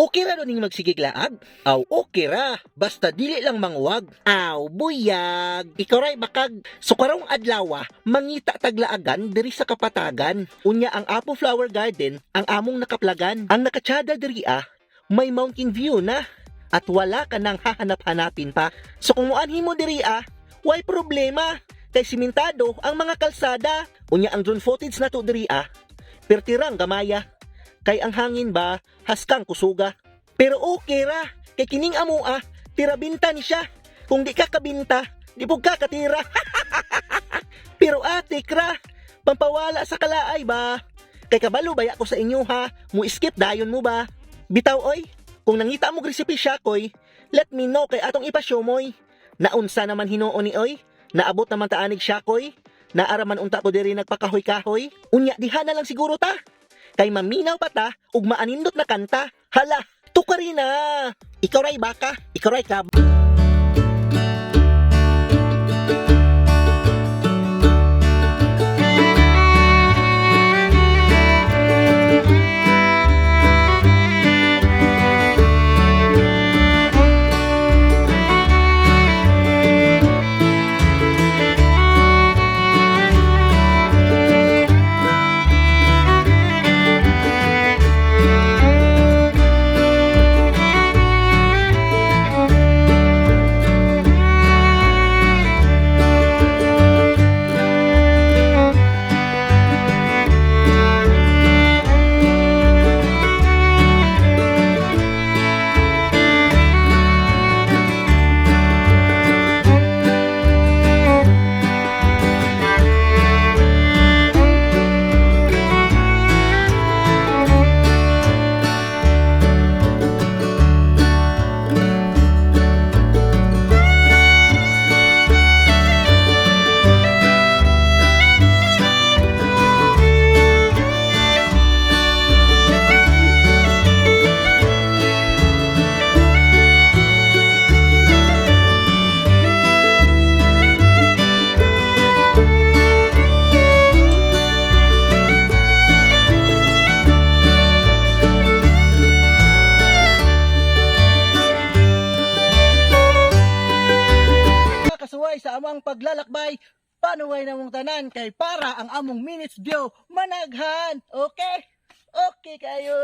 Okay ra ning magsigiglaag? Aw, okay ra. Basta dili lang manguwag. Aw, buyag. Ikaw ray bakag. So karong adlaw, mangita taglaagan diri sa kapatagan. Unya ang Apple Flower Garden ang among nakaplagan. Ang nakatsada diri ah, may mountain view na. At wala ka nang hahanap-hanapin pa. So kung muanhin mo diri ah, why problema? Kay simentado ang mga kalsada. Unya ang drone footage na to diri ah, pertirang gamaya. Kay ang hangin ba, haskang kusuga. Pero okay ra, kay kining amo ah, tirabinta ni siya. Kung di ka kabinta, di po ka katira. Pero ate, kra, pampawala sa kalaay ba? Kay kabalo ba ako sa inyo ha, mu skip dayon mo ba? Bitaw oy, kung nangita mo recipe siya koy, let me know kay atong ipasyo moy. Naunsa naman hinuon ni oy, naabot naman taanig siya koy, naaraman unta ko diri nagpakahoy-kahoy. Unya diha na lang siguro ta. Kay maminaw pa ta, ug maanindot na kanta. Hala, tuka rin na. Ikaw ray baka, ikaw ray kab. Kasuway sa amang paglalakbay. Panuway na mong tanan kay para ang among minutes view managhan. Okay? Okay kayo